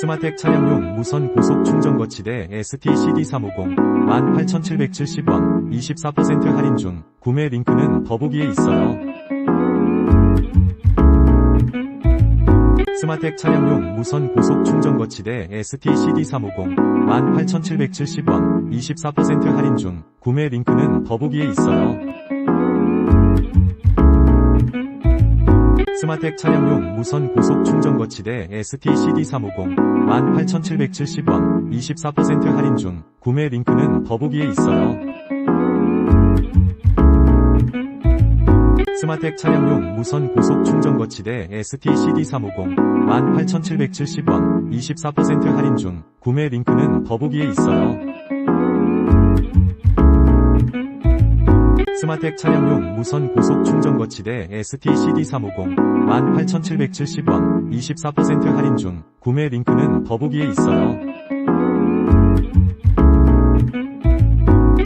스마텍 차량용 무선 고속 충전 거치대 ST-CD350 18,770원 24% 할인 중 구매 링크는 더보기에 있어요. 스마텍 차량용 무선 고속 충전 거치대 ST-CD350 18,770원 24% 할인 중 구매 링크는 더보기에 있어요. 스마텍 차량용 무선 고속 충전 거치대 ST-CD350 18,770원 24% 할인 중 구매 링크는 더보기에 있어요. 스마텍 차량용 무선 고속 충전 거치대 ST-CD350 18,770원 24% 할인 중 구매 링크는 더보기에 있어요. 스마텍 차량용 무선 고속 충전 거치대 ST-CD350 18,770원 24% 할인 중 구매 링크는 더보기에 있어요.